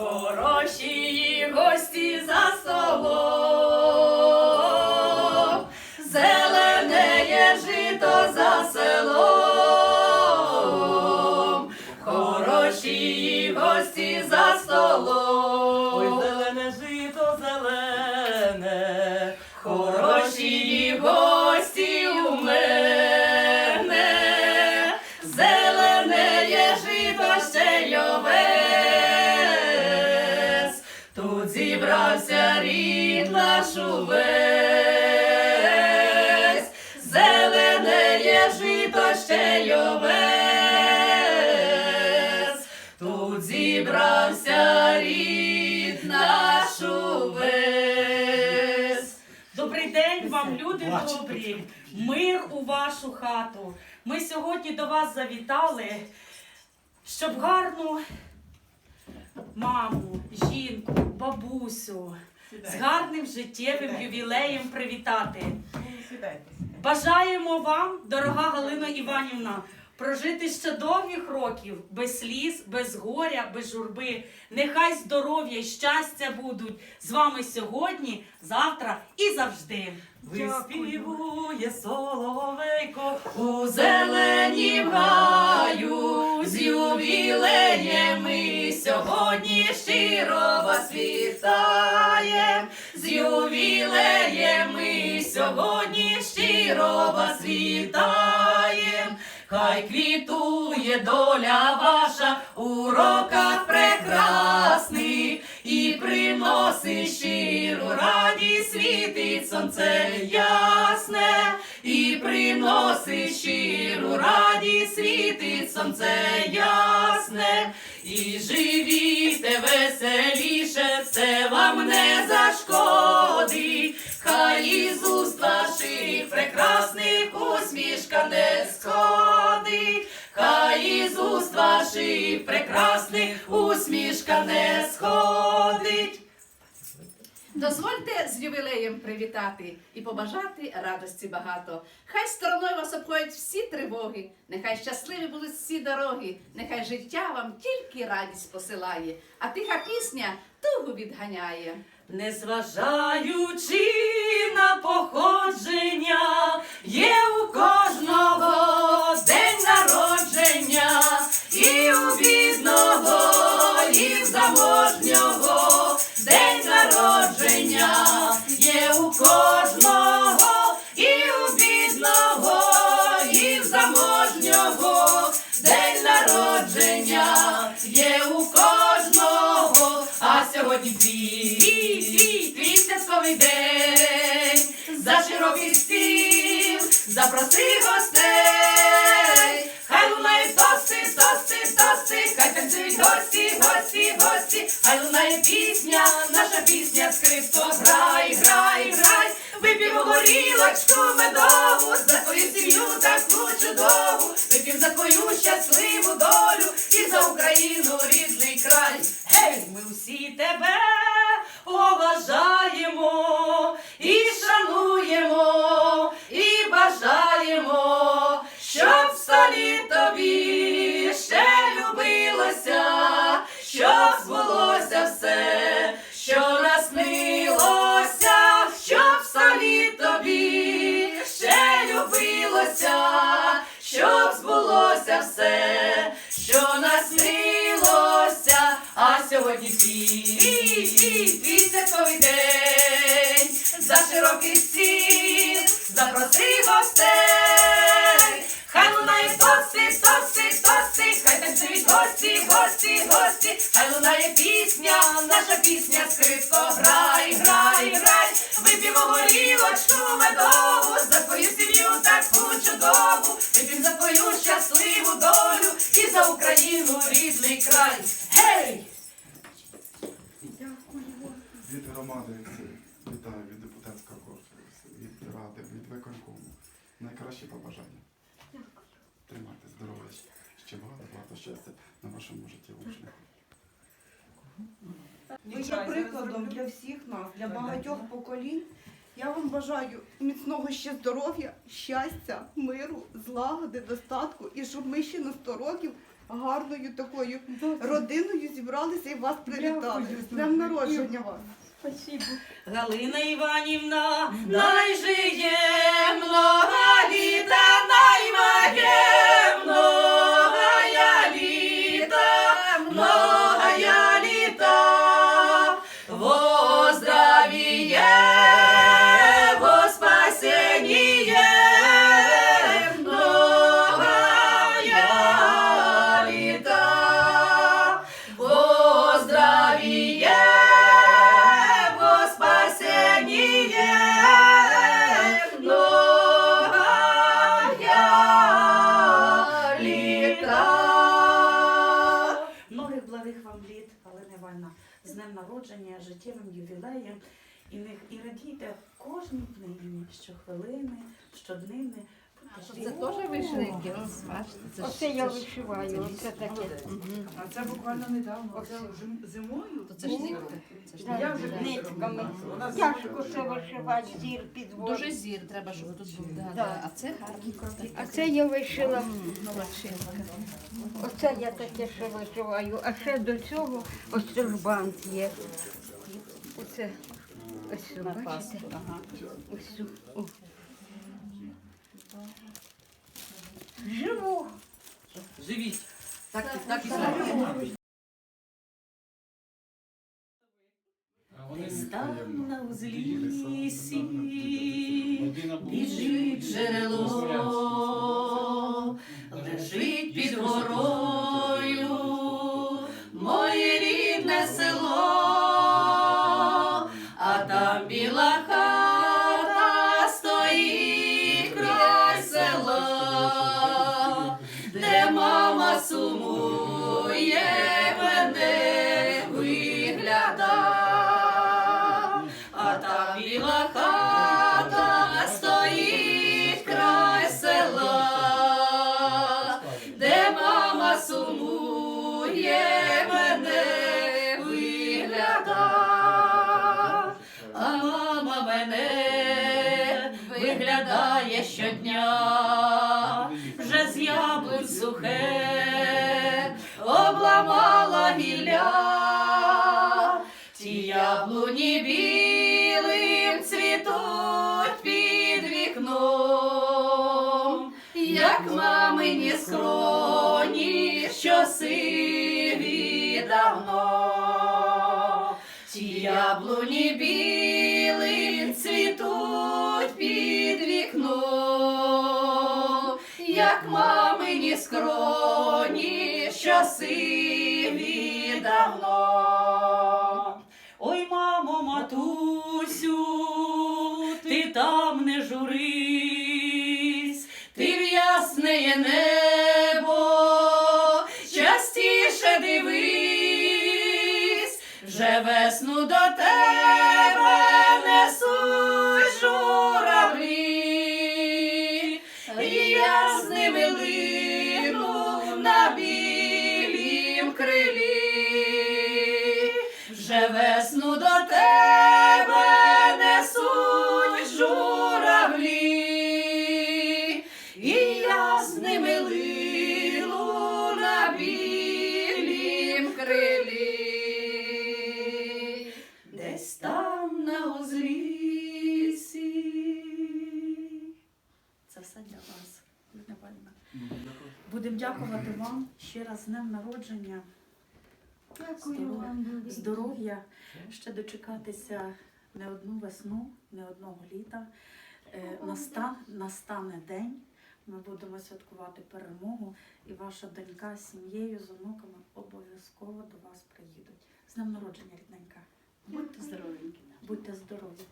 хороші гості за столом, зеленеє жито за селом, хороші гості за столом. Рід наш увесь, зелене є жито ще й овес. Тут зібрався рід наш увесь. Добрий день вам, люди добрі, мир у вашу хату. Ми сьогодні до вас завітали, щоб гарну маму, жінку, бабусю з гарним життєвим ювілеєм привітати. Бажаємо вам, дорога Галина Іванівна, прожити ще довгих років без сліз, без горя, без журби. Нехай здоров'я і щастя будуть з вами сьогодні, завтра і завжди. виспівує соловейко, У зеленім гаю сьогодні щиро вас вітаєм. З ювілеєм ми сьогодні щиро вас вітаєм. Хай квітує доля ваша у роках прекрасних і приносить щиру радість, світить сонце ясне, і приносить щиру радість, світить сонце ясне, і живіте веселіше, це вам не зашкодить, хай із уст ваших прекрасних усмішка не сходить, хай із уст ваших прекрасних усмішка не сходить. Дозвольте з ювілеєм привітати і побажати радості багато. Хай стороною вас обходять всі тривоги, нехай щасливі будуть всі дороги, нехай життя вам тільки радість посилає, а тиха пісня тугу відганяє. Незважаючи на походження, є святковий день, за широкий стіл, запроси гостей, хай лунають тости, тости, тости, хай танцюють гості, гості, гості, хай лунає пісня, наша пісня, скрипко, грай, грай, грай, вип'ємо горілочку медову, за твою сім'ю таку чудову, вип'ємо за твою щасливу долю і за Україну рідний край. Гей, ми всі тебе поважаємо лунає пісня, наша пісня, скрипко, грай, грай, грай, вип'ємо горілочку медову, за твою сім'ю таку чудову, вип'ємо за твою щасливу долю і за Україну рідний край. Гей! Від громади вітаю від депутатського корпусу, від ради, від виконкому. Найкращі побажання. Тримайте здоров'я, ще багато, багато щастя на вашому життєвому шляху. Ви є прикладом для всіх нас, для багатьох поколінь. Я вам бажаю міцного ще здоров'я, щастя, миру, злагоди, достатку і щоб ми ще на 100 років гарною такою родиною зібралися і вас привітали. З днем народження вас. Галина Іванівна, найжиє много літа, наймає щоднини. Це теж вишивки, бачите? Оце я вишиваю, оце таке. А це буквально недавно. Це зим- зимою. То це ж. Це ж Я вже нитка. Нитками. Вона Тяжко це вишивати, зір підводить. Дуже зір треба, щоб тут був. Да, Да. да. А це гарні кроки. А це я вишила, молодчинка. оце я таке ще вишиваю, а ще до цього ось це ж бант є. Оце ось сюди, На бачите? паску. Ага. Ось сюди. О. Живу. Живіть. Так, так і зробимо. там на узлісі, біжить джерело, біла хата стоїть край села, де мама сумує, мене вигляда, а мама мене виглядає щодня, вже з яблунь сухе, обламала гілля, ті яблуні білим як мамині скроні, що сиві давно. Ті яблуні білим цвітуть під вікном, як мамині скроні, що сиві давно. Ясне небо, частіше дивись, вже весну до тебе несуть журавлі, і ясними лину на білім крилі, вже весну до тебе Будемо дякувати вам ще раз з днем народження. Здоров'я, здоров'я, ще дочекатися не одну весну, не одного літа. Е, Настан, настане день. Ми будемо святкувати перемогу, і ваша донька з сім'єю, з онуками обов'язково до вас приїдуть. З днем народження, рідненька. Будьте здоровенькі. Будьте здорові.